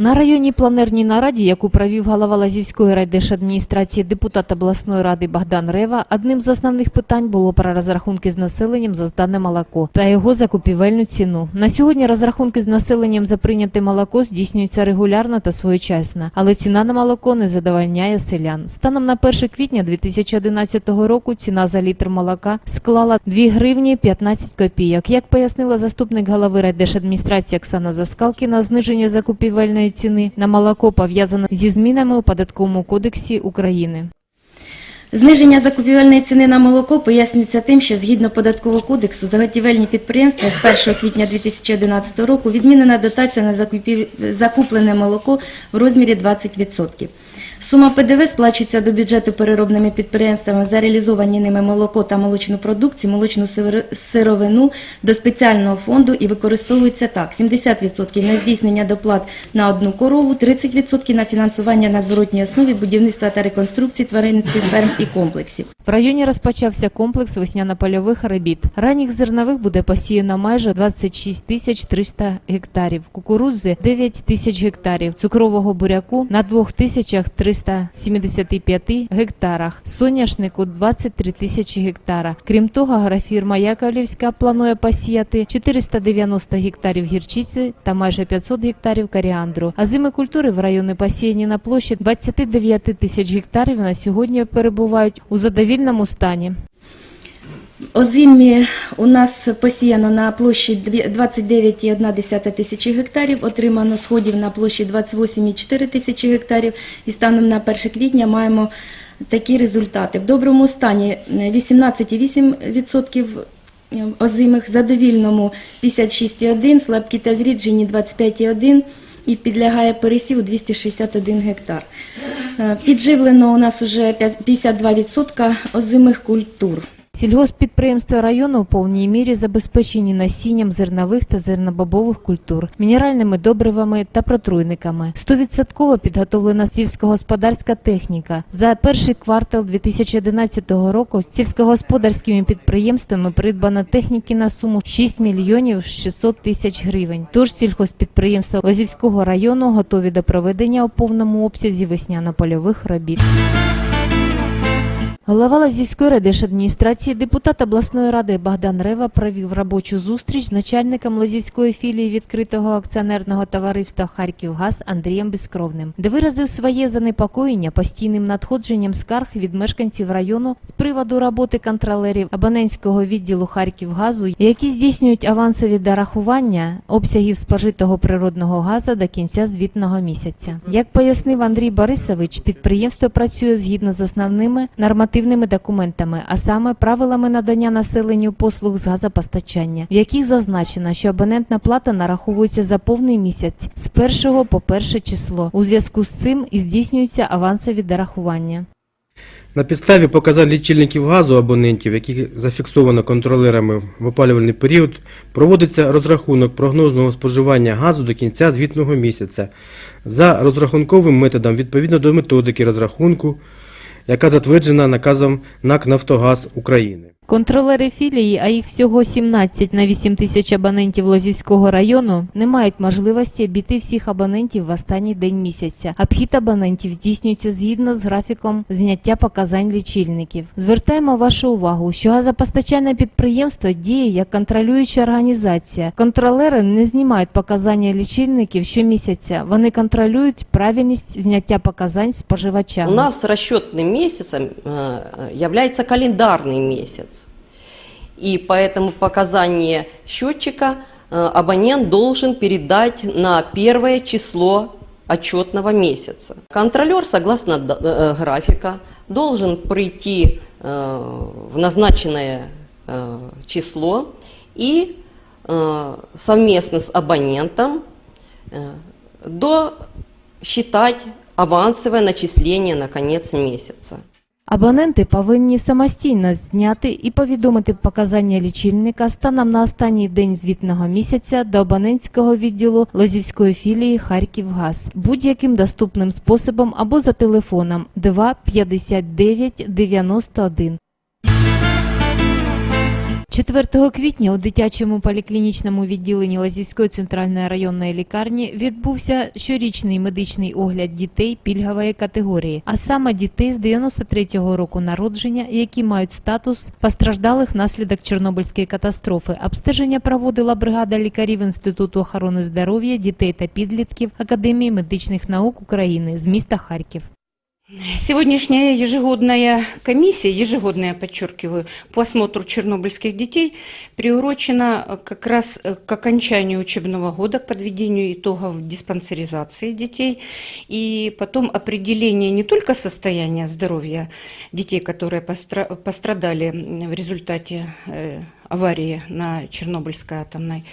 На районній планерній нараді, яку провів голова Лазівської райдержадміністрації депутат обласної ради Богдан Рева, одним з основних питань було про розрахунки з населенням за здане молоко та його закупівельну ціну. На сьогодні розрахунки з населенням за прийняте молоко здійснюються регулярно та своєчасно, але ціна на молоко не задовольняє селян. Станом на 1 квітня 2011 року ціна за літр молока склала 2 гривні 15 копійок. Як пояснила заступник голови райдержадміністрації Оксана Заскалкіна, зниження закупівельної ціни на молоко пов'язано зі змінами у податковому кодексі України. Зниження закупівельної ціни на молоко пояснюється тим, що згідно податкового кодексу заготівельні підприємства з 1 квітня 2011 року відмінена дотація на закуплене молоко в розмірі 20%. Сума ПДВ сплачується до бюджету переробними підприємствами за реалізовані ними молоко та молочну продукцію, молочну сировину до спеціального фонду і використовується так: 70% на здійснення доплат на одну корову, 30% на фінансування на зворотній основі будівництва та реконструкції тваринницьких ферм і комплексів. В районі розпочався комплекс весняно-польових робіт. Ранніх зернових буде посіяно майже 26 тисяч 300 гектарів, кукурудзи 9 тисяч гектарів, цукрового буряку на 2 тисячах 375 гектарах, соняшнику 23 тисячі гектара. Крім того, агрофірма Яковлівська планує посіяти 490 гектарів гірчиці та майже 500 гектарів коріандру. А зими культури в районі посіяні на площі 29 тисяч гектарів на сьогодні перебувають у задовільному стані. Озимі у нас посіяно на площі 29,1 тисячі гектарів, отримано сходів на площі 28,4 тисячі гектарів і станом на 1 квітня маємо такі результати. В доброму стані е, 18,8% озимих, задовільному 56,1, слабкі та зріджені 25,1 і підлягає пересіву 261 гектар. Е, Підживлено у нас уже 52% озимих культур. Сільгосппідприємства району у повній мірі забезпечені насінням зернових та зернобобових культур, мінеральними добривами та протруйниками. Стовідсотково підготовлена сільськогосподарська техніка. За перший квартал 2011 року сільськогосподарськими підприємствами придбано техніки на суму 6 мільйонів 600 тисяч гривень. Тож сільхозпідприємства Лозівського району готові до проведення у повному обсязі весняно-польових робіт. Голова Лазівської райдержадміністрації, депутат обласної ради Богдан Рева провів робочу зустріч з начальником Лозівської філії відкритого акціонерного товариства Харківгаз Андрієм Безкровним, де виразив своє занепокоєння постійним надходженням скарг від мешканців району з приводу роботи контролерів абонентського відділу Харківгазу, які здійснюють авансові дорахування обсягів спожитого природного газу до кінця звітного місяця. Як пояснив Андрій Борисович, підприємство працює згідно з основними нормативними документами, а саме правилами надання населенню послуг з газопостачання, в яких зазначено, що абонентна плата нараховується за повний місяць з 1 по 1 число. У зв'язку з цим і здійснюються авансові дорахування. На підставі показань лічильників газу абонентів, які зафіксовано контролерами в опалювальний період, проводиться розрахунок прогнозного споживання газу до кінця звітного місяця за розрахунковим методом відповідно до методики розрахунку, яка затверджена наказом НАК «Нафтогаз України». Контролери філії, а їх всього 17 на 8 тисяч абонентів Лозівського району, не мають можливості обійти всіх абонентів в останній день місяця. Обхід абонентів здійснюється згідно з графіком зняття показань лічильників. Звертаємо вашу увагу, що газопостачальне підприємство діє як контролююча організація. Контролери не знімають показання лічильників щомісяця. Вони контролюють правильність зняття показань споживачами. У нас расчетным месяцем э, является календарный месяц. И поэтому показания счетчика э, абонент должен передать на первое число отчетного месяца. Контролер, согласно д- э, графика, должен прийти э, в назначенное э, число и э, совместно с абонентом э, досчитать авансовое начисление на конец месяца. Абоненти повинні самостійно зняти і повідомити показання лічильника станом на останній день звітного місяця до абонентського відділу Лозівської філії Харківгаз будь-яким доступним способом або за телефоном 2 59 91. 4 квітня у дитячому поліклінічному відділенні Лазівської центральної районної лікарні відбувся щорічний медичний огляд дітей пільгової категорії, а саме дітей з 93-го року народження, які мають статус постраждалих внаслідок Чорнобильської катастрофи. Обстеження проводила бригада лікарів Інституту охорони здоров'я дітей та підлітків Академії медичних наук України з міста Харків. Сегодняшняя ежегодная комиссия, ежегодная, подчеркиваю, по осмотру чернобыльских детей приурочена э, как раз э, к окончанию учебного года, к подведению итогов диспансеризации детей и потом определение не только состояния здоровья детей, которые постра- пострадали м, в результате э, аварии на Чернобыльской атомной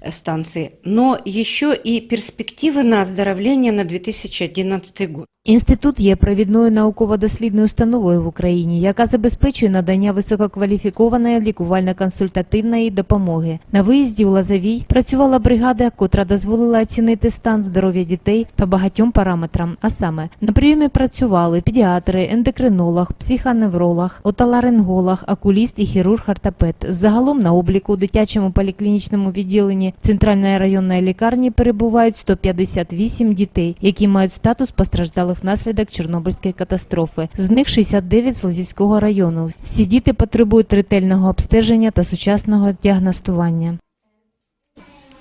э, станции, но еще и перспективы на оздоровление на 2011 год. Інститут є провідною науково-дослідною установою в Україні, яка забезпечує надання висококваліфікованої лікувально-консультативної допомоги. На виїзді у Лазовій працювала бригада, котра дозволила оцінити стан здоров'я дітей по багатьом параметрам. А саме на прийомі працювали педіатри, ендокринолог, психоневролог, отоларинголог, окуліст і хірург-ортопед. Загалом на обліку у дитячому поліклінічному відділенні центральної районної лікарні перебувають 158 дітей, які мають статус постраждалих внаслідок Чорнобильської катастрофи. З них 69 з Лозівського району. Всі діти потребують ретельного обстеження та сучасного діагностування.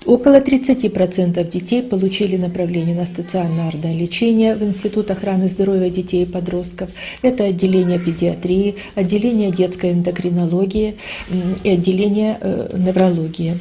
Около 30% детей получили направление на стационарное лечение в Институт охраны здоровья детей и подростков. Это отделение педиатрии, отделение детской эндокринологии и отделение э, неврологии.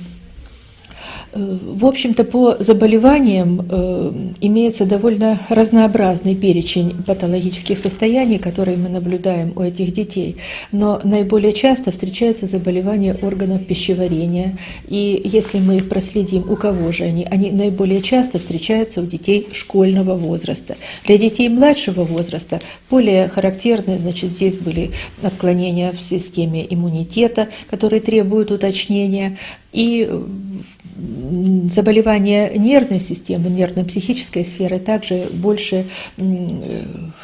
Э, В общем-то, по заболеваниям э, имеется довольно разнообразный перечень патологических состояний, которые мы наблюдаем у этих детей. Но наиболее часто встречаются заболевания органов пищеварения. И если мы проследим, у кого же они, они наиболее часто встречаются у детей школьного возраста. Для детей младшего возраста более характерны, значит, здесь были отклонения в системе иммунитета, которые требуют уточнения, и м, заболевания нервной системы, нервно-психической сферы также больше м, э,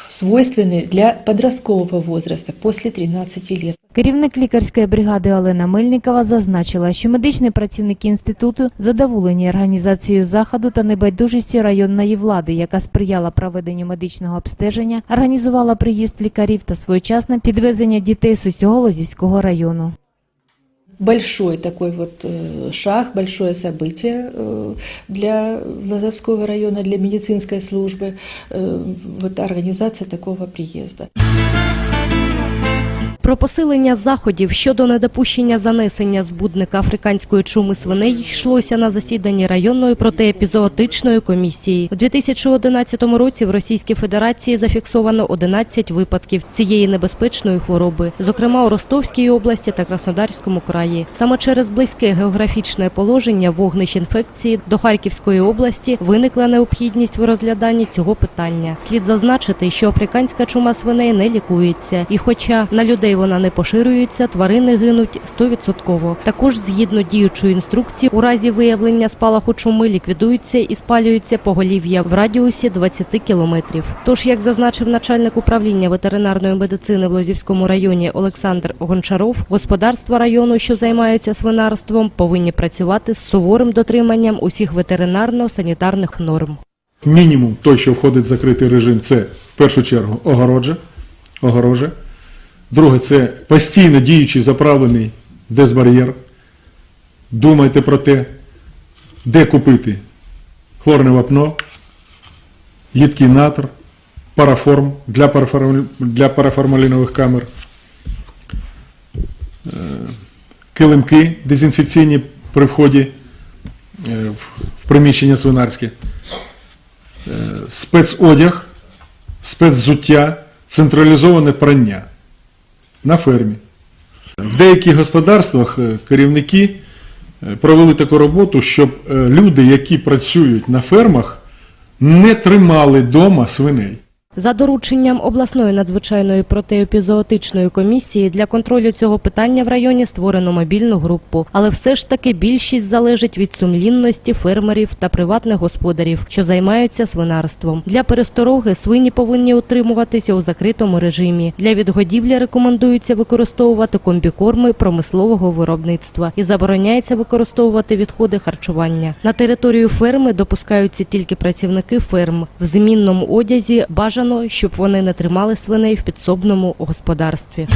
свойственны для подросткового возраста после 13 лет. Керівник лікарської бригади Олена Мельникова зазначила, що медичні працівники інституту задоволені організацією заходу та небайдужістю районної влади, яка сприяла проведенню медичного обстеження, організувала приїзд лікарів та своєчасне підвезення дітей з усього Лозівського району. Большой такой вот э, шаг, большое событие э, для Лазовского района, для медицинской службы, э, вот организация такого приезда. Про посилення заходів щодо недопущення занесення збудника африканської чуми свиней йшлося на засіданні районної протиепізоотичної комісії. У 2011 році в Російській Федерації зафіксовано 11 випадків цієї небезпечної хвороби, зокрема у Ростовській області та Краснодарському краї. Саме через близьке географічне положення вогнищ інфекції до Харківської області виникла необхідність в розгляданні цього питання. Слід зазначити, що африканська чума свиней не лікується, і хоча на людей вона не поширюється, тварини гинуть 100%. Також згідно діючої інструкції, у разі виявлення спалаху чуми ліквідуються і спалюються поголів'я в радіусі 20 кілометрів. Тож, як зазначив начальник управління ветеринарної медицини в Лозівському районі Олександр Гончаров, господарства району, що займаються свинарством, повинні працювати з суворим дотриманням усіх ветеринарно-санітарних норм. Мінімум той, що входить в закритий режим, це в першу чергу огородже, огороже. Друге, це постійно діючий заправлений дезбар'єр. Думайте про те, де купити хлорне вапно, їдкий натр, параформ для, для параформалінових камер, е, килимки дезінфекційні при вході е, в- в приміщення свинарське. Спецодяг, спецзуття, централізоване прання на фермі. В деяких господарствах е, керівники е, провели таку роботу, щоб е, люди, які працюють на фермах, не тримали вдома свиней. За дорученням обласної надзвичайної протиепізоотичної комісії для контролю цього питання в районі створено мобільну групу, але все ж таки більшість залежить від сумлінності фермерів та приватних господарів, що займаються свинарством. Для перестороги свині повинні утримуватися у закритому режимі. Для відгодівлі рекомендується використовувати комбікорми промислового виробництва і забороняється використовувати відходи харчування. На територію ферми допускаються тільки працівники ферм. В змінному одязі бажано, щоб вони не тримали свиней в підсобному господарстві.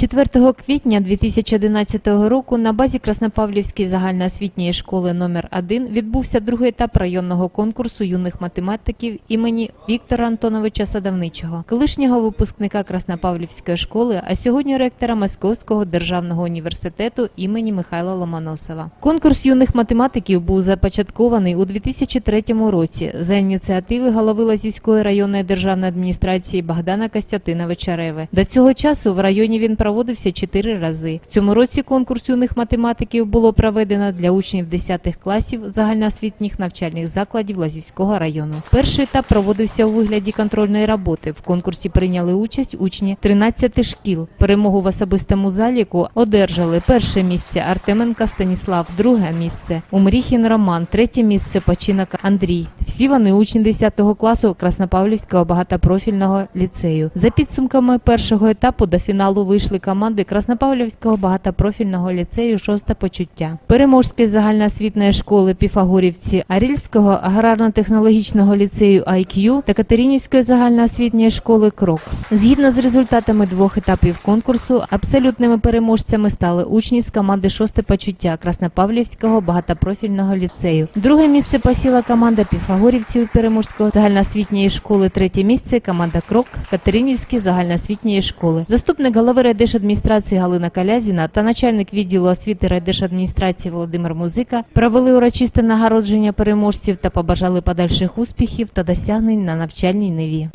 4 квітня 2011 року на базі Краснопавлівської загальноосвітньої школи номер 1 відбувся другий етап районного конкурсу юних математиків імені Віктора Антоновича Садовничого, колишнього випускника Краснопавлівської школи, а сьогодні ректора Московського державного університету імені Михайла Ломоносова. Конкурс юних математиків був започаткований у 2003 році за ініціативи голови Лазівської районної державної адміністрації Богдана Костятиновича Реви. До цього часу в районі він проводився чотири рази. В цьому році конкурс юних математиків було проведено для учнів 10 класів загальноосвітніх навчальних закладів Лазівського району. Перший етап проводився у вигляді контрольної роботи. В конкурсі прийняли участь учні 13 шкіл. Перемогу в особистому заліку одержали перше місце Артеменка Станіслав, друге місце Умріхін Роман, третє місце Починок Андрій. Всі вони учні 10 класу Краснопавлівського багатопрофільного ліцею. За підсумками першого етапу до фіналу вийшли команди Краснопавлівського багатопрофільного ліцею «Шосте почуття, Переможської загальноосвітньої школи Піфагорівці, Арільського аграрно-технологічного ліцею IQ та Катеринівської загальноосвітньої школи Крок. Згідно з результатами двох етапів конкурсу, абсолютними переможцями стали учні з команди «Шосте почуття Краснопавлівського багатопрофільного ліцею. Друге місце посіла команда Піфагорівців Переможського загальноосвітньої школи. Третє місце команда Крок Катеринівської загальноосвітньої школи. Заступник голови райдержадміністрації Галина Калязіна та начальник відділу освіти райдержадміністрації Володимир Музика провели урочисте нагородження переможців та побажали подальших успіхів та досягнень на навчальній ниві.